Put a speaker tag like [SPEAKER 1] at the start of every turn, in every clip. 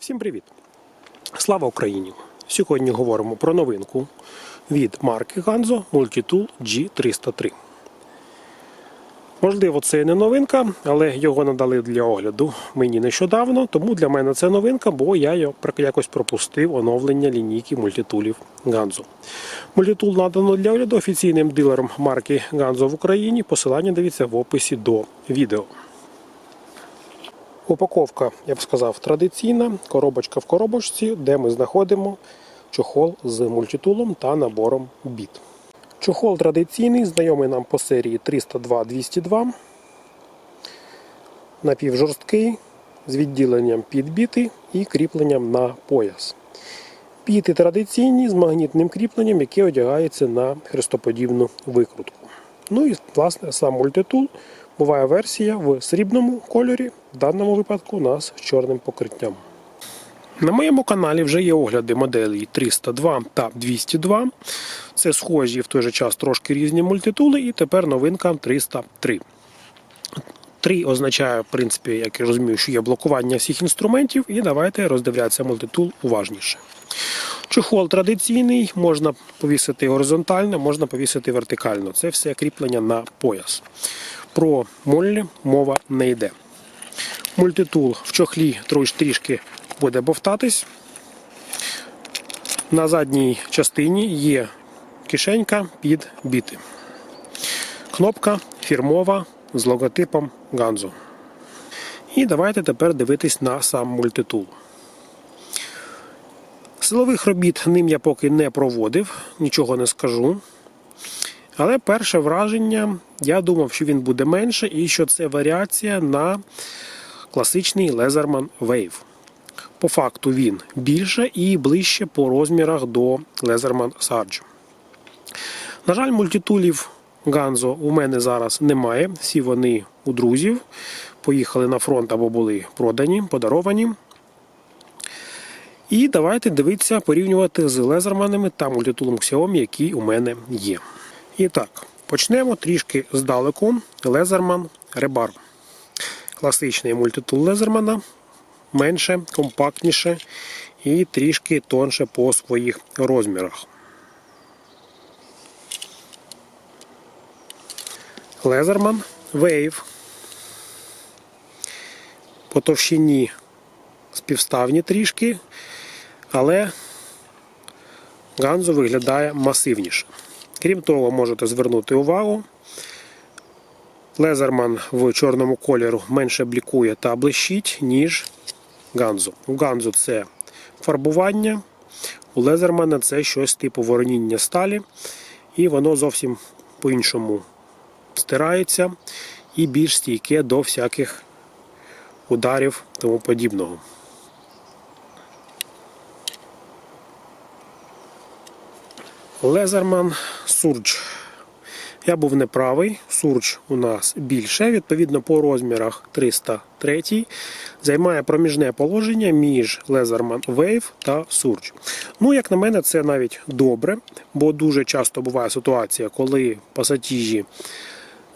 [SPEAKER 1] Всім привіт! Слава Україні! Сьогодні говоримо про новинку від марки Ganzo Multitool G303. Можливо, це не новинка, але його надали для огляду мені нещодавно, тому для мене це новинка, бо я якось пропустив оновлення лінійки мультитулів Ganzo. Мультитул надано для огляду офіційним дилером марки Ganzo в Україні. Посилання дивіться в описі до відео. Упаковка, я б сказав, традиційна, коробочка в коробочці, де ми знаходимо чохол з мультитулом та набором біт. Чохол традиційний, знайомий нам по серії 302-202. Напівжорсткий, з відділенням під біти і кріпленням на пояс. Біти традиційні з магнітним кріпленням, яке одягається на хрестоподібну викрутку. Ну і власне сам мультитул буває версія в срібному кольорі, в даному випадку у нас з чорним покриттям. На моєму каналі вже є огляди моделей 302 та 202. Це схожі в той же час трошки різні мультитули, і тепер новинка 303. 3 означає, в принципі, як я розумію, що є блокування всіх інструментів, і давайте роздивлятися мультитул уважніше. Чохол традиційний, можна повісити горизонтально, можна повісити вертикально. Це все кріплення на пояс. Про моллі мова не йде. Мультитул в чохлі трішки буде бовтатись. На задній частині є кишенька під біти. Кнопка фірмова з логотипом Ganzo. І давайте тепер дивитись на сам мультитул. Силових робіт ним я поки не проводив, нічого не скажу. Але перше враження, я думав, що він буде менше і що це варіація на класичний Leatherman Wave. По факту він більше і ближче по розмірах до Leatherman Sarge. На жаль, мультитулів Ganzo у мене зараз немає. Всі вони у друзів. Поїхали на фронт або були продані, подаровані. І давайте дивитися, порівнювати з лезерманами та мультитулом Xiaomi, який у мене є. І так, почнемо трішки здалеку. Лезерман Ребар. Класичний мультитул Лезермана. Менше, компактніше і трішки тонше по своїх розмірах. Лезерман Wave. По товщині співставні трішки, але Ганзо виглядає масивніше. Крім того, можете звернути увагу. Лезерман в чорному кольору менше блікує та блищить, ніж Ганзо. У Ганзо це фарбування, у Лезермана це щось типу вороніння сталі, і воно зовсім по-іншому стирається і більш стійке до всяких ударів тому подібного. Лезерман Сурдж. Я був неправий. Сурдж у нас більше, відповідно, по розмірах 303 займає проміжне положення між Лезерман Wave та Сурдж. Ну, як на мене, це навіть добре, бо дуже часто буває ситуація, коли пасатіжі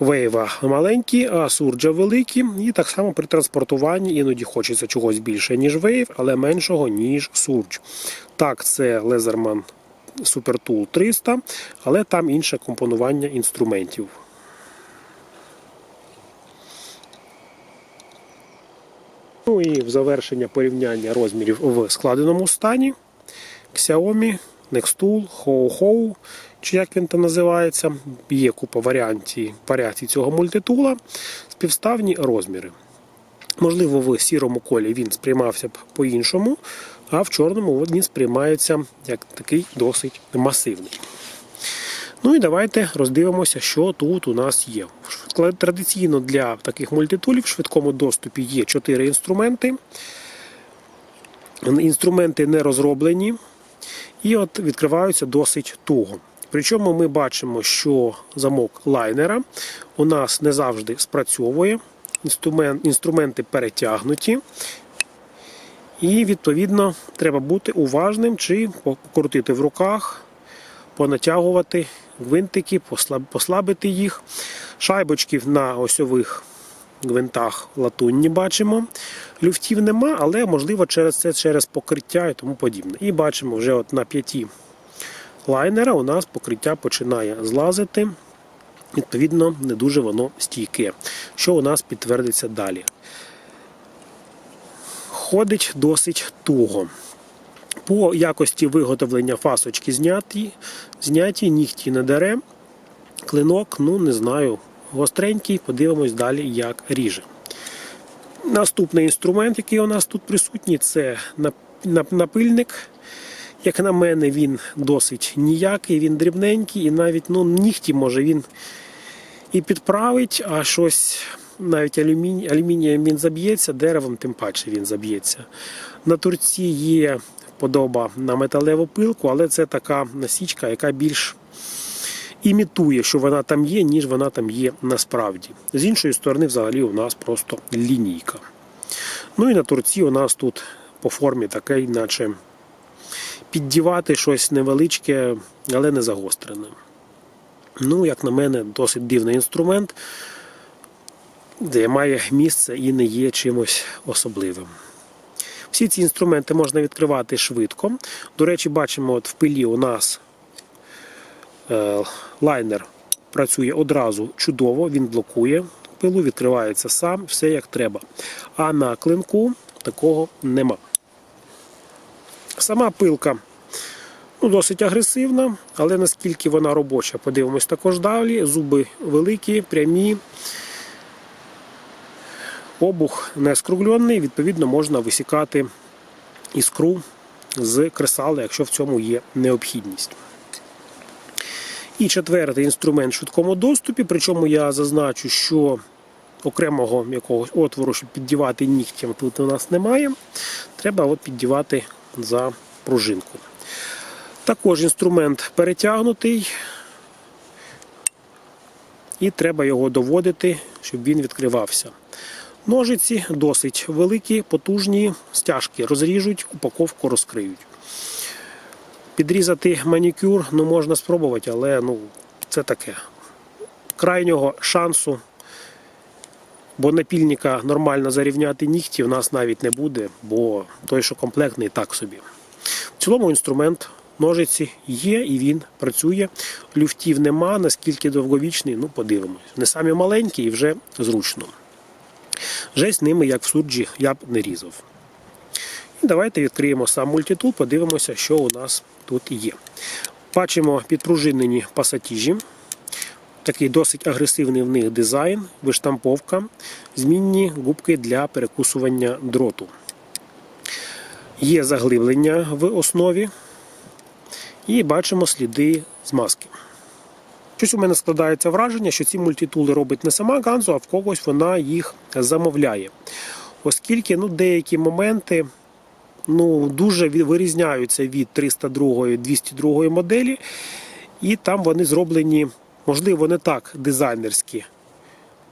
[SPEAKER 1] Вейва маленькі, а сурджа великі. І так само при транспортуванні іноді хочеться чогось більше, ніж вейв, але меншого, ніж сурдж. Так, це Leatherman Super Tool 300, але там інше компонування інструментів. Ну і в завершення порівняння розмірів в складеному стані Xiaomi, Nextool, Ho-Ho, чи як він там називається. Є купа варіантів, варіацій цього мультитула, співставні розміри. Можливо, в сірому колі він сприймався б по-іншому, а в чорному він сприймається як такий досить масивний. Ну і давайте роздивимося, що тут у нас є. Традиційно для таких мультитулів в швидкому доступі є 4 інструменти. Інструменти не розроблені і от відкриваються досить туго. Причому ми бачимо, що замок лайнера у нас не завжди спрацьовує. Інструмент, інструменти перетягнуті. І, відповідно, треба бути уважним чи покрутити в руках, понатягувати гвинтики, послабити їх. Шайбочки на осьових гвинтах латунні бачимо. Люфтів нема, але можливо через це через покриття і тому подібне. І бачимо вже от на п'яті лайнера у нас покриття починає злазити. Відповідно, не дуже воно стійке, що у нас підтвердиться далі. Ходить досить туго. По якості виготовлення фасочки зняті, зняті нігті не дере. Клинок, ну не знаю, гостренький, подивимось далі, як ріже. Наступний інструмент, який у нас тут присутній, це нап- нап- напильник. Як на мене, він досить ніякий, він дрібненький, і навіть ну, нігті може він і підправить, а щось навіть алюміній, алюмінієм він заб'ється, деревом тим паче він заб'ється. На турці є подоба на металеву пилку, але це така насічка, яка більш імітує, що вона там є, ніж вона там є насправді. З іншої сторони, взагалі, у нас просто лінійка. Ну і на турці у нас тут по формі таке, наче піддівати щось невеличке, але не загострене. Ну, як на мене, досить дивний інструмент, де має місце і не є чимось особливим. Всі ці інструменти можна відкривати швидко. До речі, бачимо, от в пилі у нас е, лайнер працює одразу чудово, він блокує пилу, відкривається сам, все як треба. А на клинку такого нема. Сама пилка ну, досить агресивна, але наскільки вона робоча, подивимось також далі. Зуби великі, прямі. Обух не скруглений, відповідно, можна висікати іскру з кресала, якщо в цьому є необхідність. І четвертий інструмент в швидкому доступі, причому я зазначу, що окремого якогось отвору, щоб піддівати нігтям, тут у нас немає. Треба от піддівати за пружинку. Також інструмент перетягнутий, і треба його доводити, щоб він відкривався. Ножиці досить великі, потужні, стяжки розріжуть, упаковку розкриють. Підрізати манікюр ну, можна спробувати, але ну, це таке. Крайнього шансу, бо напільника нормально зарівняти нігті в нас навіть не буде, бо той, що комплектний, так собі. В цілому інструмент ножиці є і він працює. Люфтів нема, наскільки довговічний, ну подивимось. Не самі маленькі і вже зручно. Жесть ними, як в суджі, я б не різав. І давайте відкриємо сам мультитул, подивимося, що у нас тут є. Бачимо підпружинені пасатіжі. Такий досить агресивний в них дизайн, виштамповка, змінні губки для перекусування дроту. Є заглиблення в основі. І бачимо сліди змазки. Щось у мене складається враження, що ці мультитули робить не сама Ганзо, а в когось вона їх замовляє. Оскільки ну, деякі моменти ну, дуже вирізняються від 302 202 моделі, і там вони зроблені, можливо, не так дизайнерські.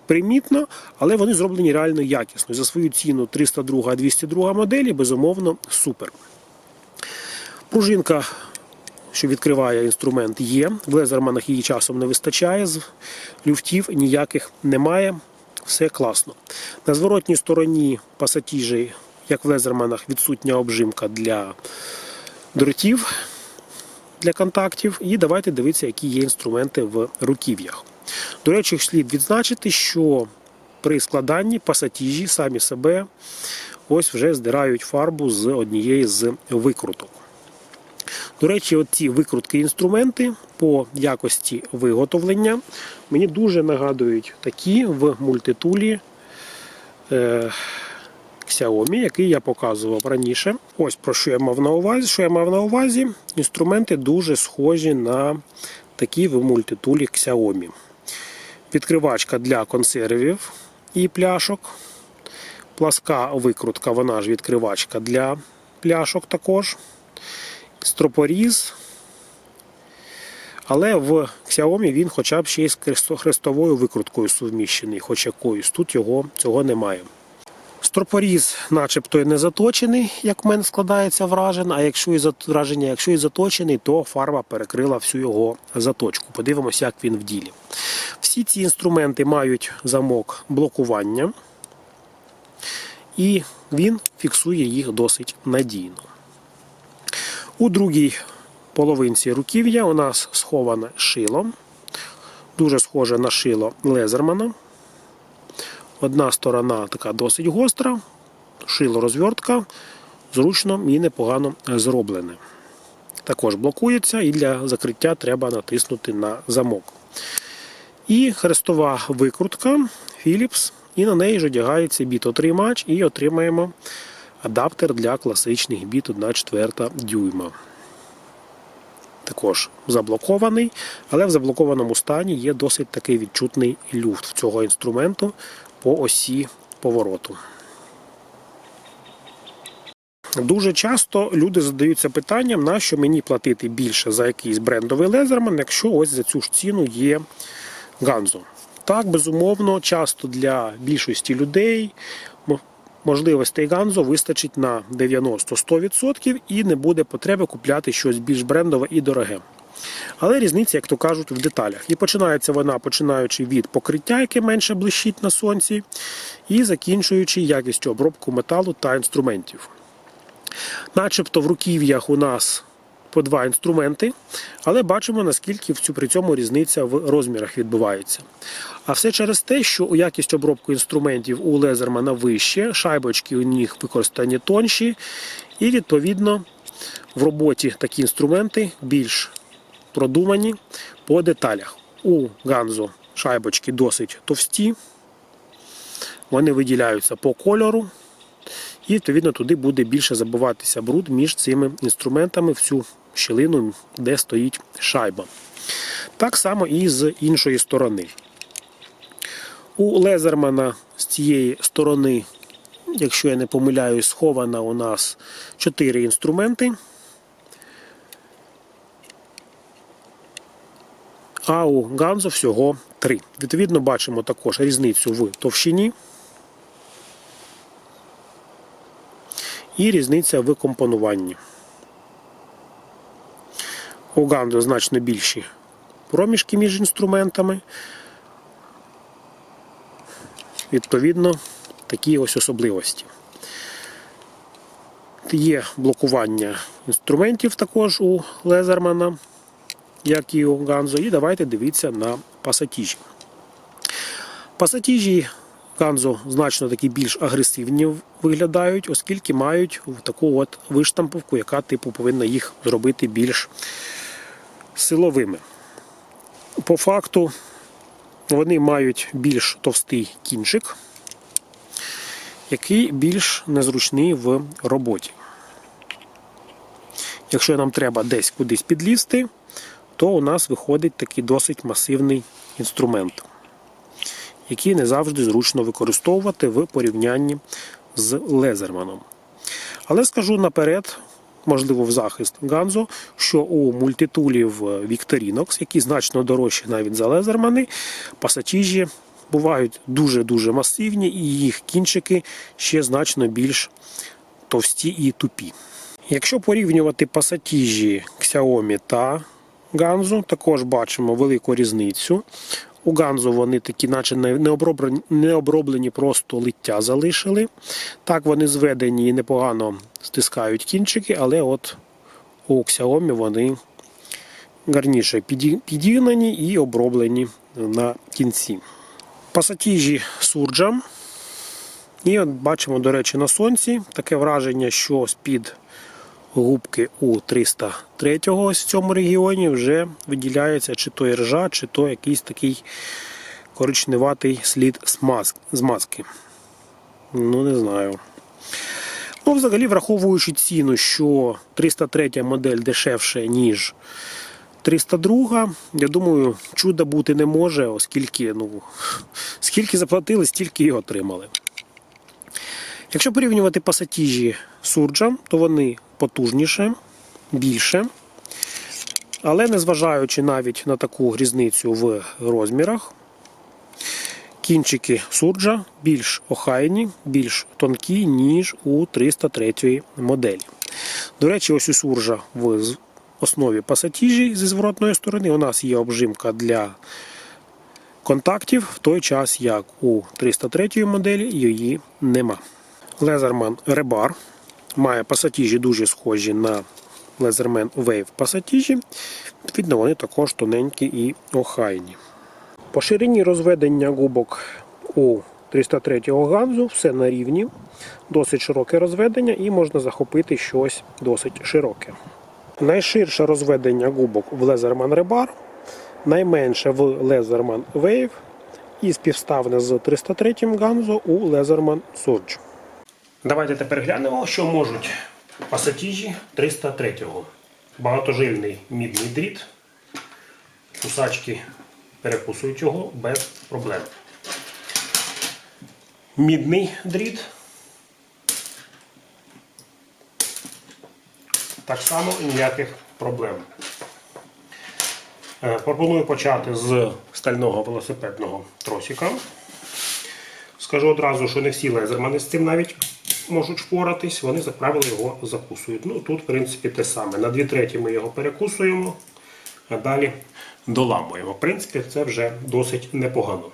[SPEAKER 1] Примітно, але вони зроблені реально якісно. За свою ціну 302 202 моделі, безумовно, супер. Пружинка що відкриває інструмент, є. В лезерманах її часом не вистачає, з люфтів ніяких немає. Все класно. На зворотній стороні пасатіжі, як в лезерманах, відсутня обжимка для дротів для контактів. І давайте дивитися, які є інструменти в руків'ях. До речі, слід відзначити, що при складанні пасатіжі самі себе ось вже здирають фарбу з однієї з викруток. До речі, ці викрутки інструменти по якості виготовлення мені дуже нагадують такі в мультитулі е, Xiaomi, який я показував раніше. Ось про що я мав на увазі. Що я мав на увазі? Інструменти дуже схожі на такі в мультитулі Xiaomi. Відкривачка для консервів і пляшок. Пласка викрутка, вона ж відкривачка для пляшок також стропоріз. Але в Xiaomi він хоча б ще й з хрестовою викруткою суміщений, хоч якоюсь. Тут його цього немає. Стропоріз начебто і не заточений, як в мене складається враження, а якщо і враження, якщо і заточений, то фарба перекрила всю його заточку. Подивимося, як він в ділі. Всі ці інструменти мають замок блокування. і він фіксує їх досить надійно. У другій половинці руків'я у нас сховане шило, дуже схоже на шило Лезермана. Одна сторона така досить гостра, шило розвертка, зручно і непогано зроблене. Також блокується і для закриття треба натиснути на замок. І хрестова викрутка Philips, і на неї ж одягається біт-отримач і отримаємо адаптер для класичних біт 1,4 дюйма. Також заблокований, але в заблокованому стані є досить такий відчутний люфт цього інструменту по осі повороту. Дуже часто люди задаються питанням, на що мені платити більше за якийсь брендовий лезерман, якщо ось за цю ж ціну є Ганзо. Так, безумовно, часто для більшості людей можливостей Ганзо вистачить на 90-100% і не буде потреби купляти щось більш брендове і дороге. Але різниця, як то кажуть, в деталях. І починається вона, починаючи від покриття, яке менше блищить на сонці, і закінчуючи якістю обробку металу та інструментів. Начебто в руків'ях у нас по два інструменти, але бачимо, наскільки при цьому різниця в розмірах відбувається. А все через те, що якість обробки інструментів у Лезермана вище, шайбочки у них використані тонші, і відповідно в роботі такі інструменти більш продумані по деталях. У Ганзо шайбочки досить товсті, вони виділяються по кольору, і відповідно туди буде більше забиватися бруд між цими інструментами в цю щілину, де стоїть шайба. Так само і з іншої сторони. У Лезермана з цієї сторони, якщо я не помиляюсь, схована у нас 4 інструменти. А у Ганзо всього 3. Відповідно, бачимо також різницю в товщині. і різниця в компонуванні. У Ганзо значно більші проміжки між інструментами. Відповідно, такі ось особливості. Є блокування інструментів також у Лезермана, як і у Ганзо. І давайте дивитися на пасатіжі. Пасатіжі Ганзо значно такі більш агресивні виглядають, оскільки мають таку от виштамповку, яка типу повинна їх зробити більш силовими. По факту вони мають більш товстий кінчик, який більш незручний в роботі. Якщо нам треба десь кудись підлізти, то у нас виходить такий досить масивний інструмент які не завжди зручно використовувати в порівнянні з лезерманом. Але скажу наперед, можливо, в захист Ганзо, що у мультитулів Victorinox, які значно дорожчі навіть за лезермани, пасатіжі бувають дуже-дуже масивні, і їх кінчики ще значно більш товсті і тупі. Якщо порівнювати пасатіжі Xiaomi та Ганзу, також бачимо велику різницю. У Ганзо вони такі, наче не оброблені, просто лиття залишили. Так, вони зведені і непогано стискають кінчики, але от у Xiaomi вони гарніше підігнані і оброблені на кінці. Пасатіжі сурджа. І от бачимо, до речі, на сонці таке враження, що з-під губки у 303 ось в цьому регіоні вже виділяється чи то іржа, чи то якийсь такий коричневатий слід змазки. Ну, не знаю. Ну, взагалі, враховуючи ціну, що 303 модель дешевше, ніж 302, я думаю, чуда бути не може, оскільки ну, скільки заплатили, стільки і отримали. Якщо порівнювати пасатіжі сурджа, то вони потужніше, більше. Але незважаючи навіть на таку різницю в розмірах, кінчики сурджа більш охайні, більш тонкі, ніж у 303 моделі. До речі, ось у суржа в основі пасатіжі зі зворотної сторони у нас є обжимка для контактів, в той час як у 303 моделі її нема. Лезерман Ребар. Має пасатіжі дуже схожі на Лезермен Wave пасатіжі. Відповідно, вони також тоненькі і охайні. По ширині розведення губок у 303 ганзу все на рівні, досить широке розведення і можна захопити щось досить широке. Найширше розведення губок в Лезерман Rebar, найменше в Лезерман Wave і співставне з 303 ганзу у Лезерман Surge. Давайте тепер глянемо, що можуть пасатіжі 303-го. Багатожильний мідний дріт. Кусачки перекусують його без проблем. Мідний дріт. Так само ніяких проблем. Е, Пропоную почати з стального велосипедного тросика. Скажу одразу, що не всі лезермани з цим навіть можуть впоратись, вони, як правило, його закусують. Ну, тут, в принципі, те саме. На дві треті ми його перекусуємо, а далі доламуємо. В принципі, це вже досить непогано.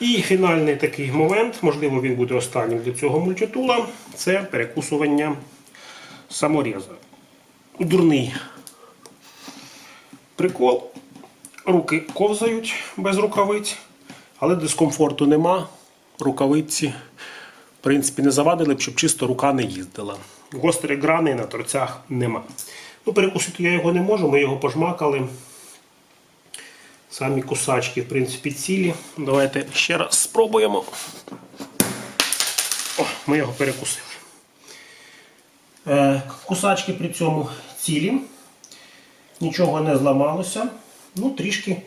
[SPEAKER 1] І фінальний такий момент, можливо, він буде останнім для цього мультитула, це перекусування саморіза. Дурний прикол. Руки ковзають без рукавиць, але дискомфорту нема. Рукавиці, в принципі, не завадили б, щоб чисто рука не їздила. Гострі грани на торцях нема. Ну, перекусити я його не можу, ми його пожмакали. Самі кусачки, в принципі, цілі. Давайте ще раз спробуємо. О, ми його перекусили. Е, кусачки при цьому цілі. Нічого не зламалося. Ну, трішки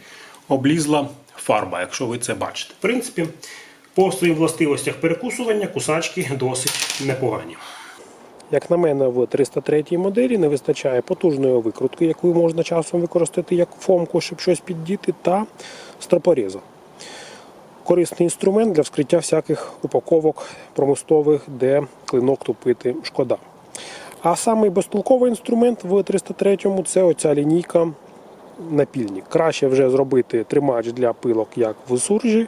[SPEAKER 1] облізла фарба, якщо ви це бачите. В принципі, по своїм властивостях перекусування кусачки досить непогані. Як на мене, в 303 моделі не вистачає потужної викрутки, яку можна часом використати як фомку, щоб щось піддіти, та стропоріза. Корисний інструмент для вскриття всяких упаковок промислових, де клинок тупити шкода. А самий безтолковий інструмент в 303-му це оця лінійка напільник. Краще вже зробити тримач для пилок, як в суржі,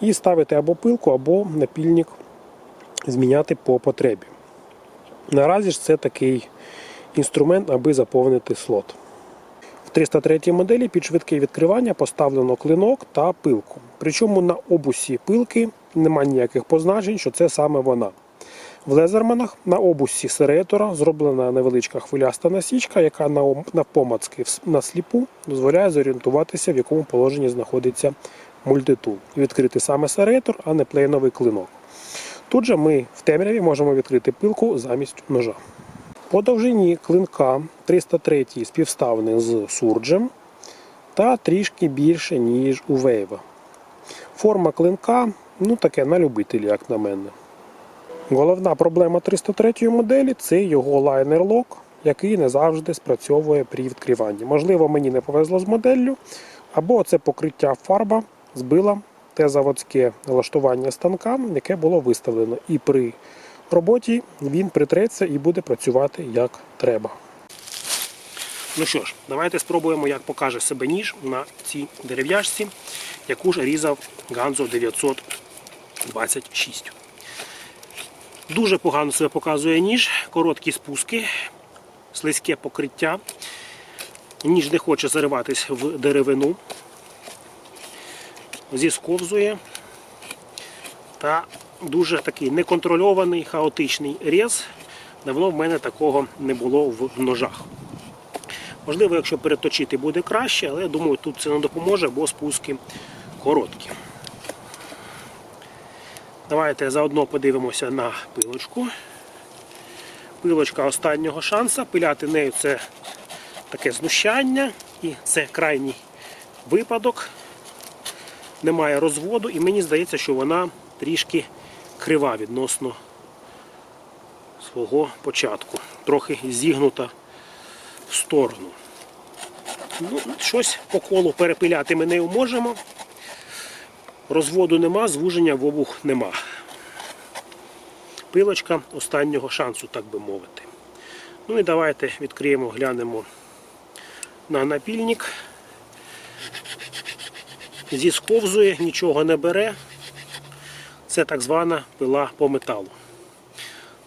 [SPEAKER 1] і ставити або пилку, або напільник зміняти по потребі. Наразі ж це такий інструмент, аби заповнити слот. В 303 моделі під швидке відкривання поставлено клинок та пилку. Причому на обусі пилки немає ніяких позначень, що це саме вона. В лезерманах на обусі серейтора зроблена невеличка хвиляста насічка, яка на помацки на сліпу дозволяє зорієнтуватися, в якому положенні знаходиться мультитул. Відкрити саме серейтор, а не плейновий клинок. Тут же ми в темряві можемо відкрити пилку замість ножа. По довжині клинка 303 співставний з сурджем та трішки більше, ніж у вейва. Форма клинка ну таке на любителі, як на мене. Головна проблема 303 моделі це його лайнер-лок, який не завжди спрацьовує при відкриванні. Можливо, мені не повезло з моделлю, або це покриття фарба збила те заводське налаштування станка, яке було виставлено. І при роботі він притреться і буде працювати як треба. Ну що ж, давайте спробуємо, як покаже себе ніж на цій дерев'яшці, яку ж різав Ганзо 926. Дуже погано себе показує ніж, короткі спуски, слизьке покриття. Ніж не хоче зариватись в деревину, зісковзує та дуже такий неконтрольований, хаотичний рез. Давно в мене такого не було в ножах. Можливо, якщо переточити буде краще, але я думаю, тут це не допоможе, бо спуски короткі. Давайте заодно подивимося на пилочку. Пилочка останнього шанса. Пиляти нею це таке знущання і це крайній випадок. Немає розводу, і мені здається, що вона трішки крива відносно свого початку. Трохи зігнута в сторону. Ну, Щось по колу перепиляти ми нею можемо. Розводу нема, звуження в обух нема. Пилочка останнього шансу, так би мовити. Ну і давайте відкриємо, глянемо на напільник. Зісковзує, нічого не бере. Це так звана пила по металу.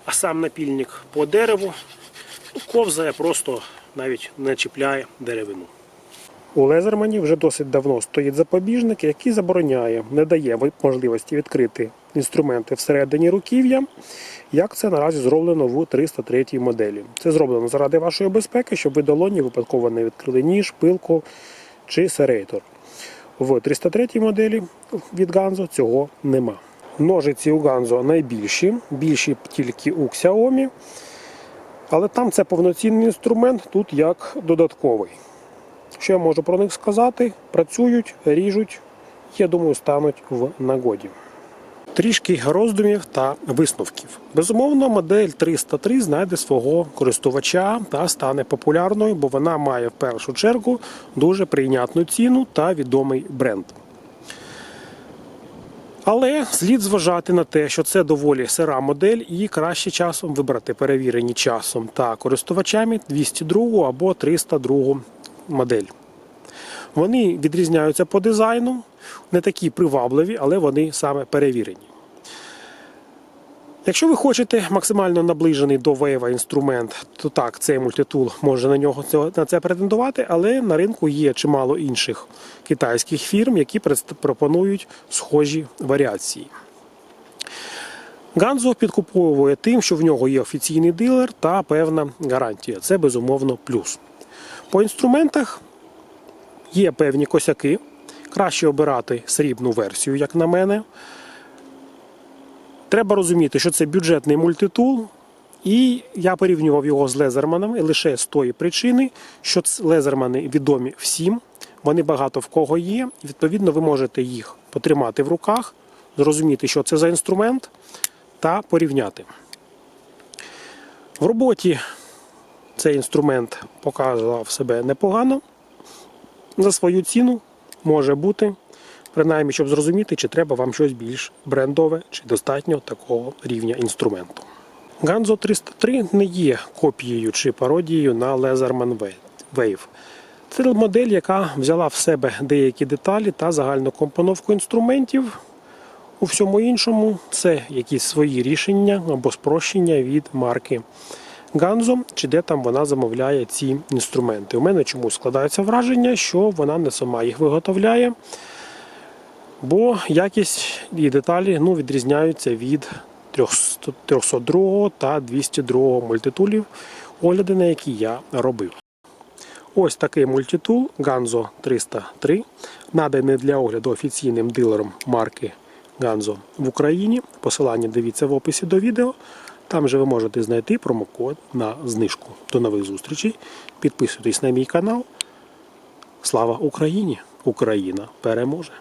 [SPEAKER 1] А сам напільник по дереву ну, ковзає, просто навіть не чіпляє деревину. У Лезермані вже досить давно стоїть запобіжник, який забороняє, не дає можливості відкрити інструменти всередині руків'я, як це наразі зроблено в 303 моделі. Це зроблено заради вашої безпеки, щоб ви долоні випадково не відкрили ніж, пилку чи серейтор. В 303 моделі від Ганзо цього нема. Ножиці у Ганзо найбільші, більші тільки у Xiaomi, але там це повноцінний інструмент, тут як додатковий. Що я можу про них сказати? Працюють, ріжуть, я думаю, стануть в нагоді. Трішки роздумів та висновків. Безумовно, модель 303 знайде свого користувача та стане популярною, бо вона має в першу чергу дуже прийнятну ціну та відомий бренд. Але слід зважати на те, що це доволі сира модель, і краще часом вибрати перевірені часом та користувачами 202 або 302 модель. Вони відрізняються по дизайну, не такі привабливі, але вони саме перевірені. Якщо ви хочете максимально наближений до Wave інструмент, то так, цей мультитул може на нього на це претендувати, але на ринку є чимало інших китайських фірм, які пропонують схожі варіації. Ганзо підкуповує тим, що в нього є офіційний дилер та певна гарантія. Це безумовно плюс. По інструментах є певні косяки. Краще обирати срібну версію, як на мене. Треба розуміти, що це бюджетний мультитул, і я порівнював його з лезерманами лише з тої причини, що лезермани відомі всім, вони багато в кого є. Відповідно, ви можете їх потримати в руках, зрозуміти, що це за інструмент, та порівняти. В роботі цей інструмент показував себе непогано. За свою ціну може бути, принаймні, щоб зрозуміти, чи треба вам щось більш брендове, чи достатньо такого рівня інструменту. Ганзо 303 не є копією чи пародією на Leatherman Wave. Це модель, яка взяла в себе деякі деталі та загальну компоновку інструментів. У всьому іншому це якісь свої рішення або спрощення від марки Ганзо, чи де там вона замовляє ці інструменти. У мене чомусь складається враження, що вона не сама їх виготовляє, бо якість і деталі ну, відрізняються від 302 та 202 мультитулів, огляди на які я робив. Ось такий мультитул Ganzo 303, наданий для огляду офіційним дилером марки Ganzo в Україні. Посилання дивіться в описі до відео. Там же ви можете знайти промокод на знижку. До нових зустрічей. Підписуйтесь на мій канал. Слава Україні! Україна переможе!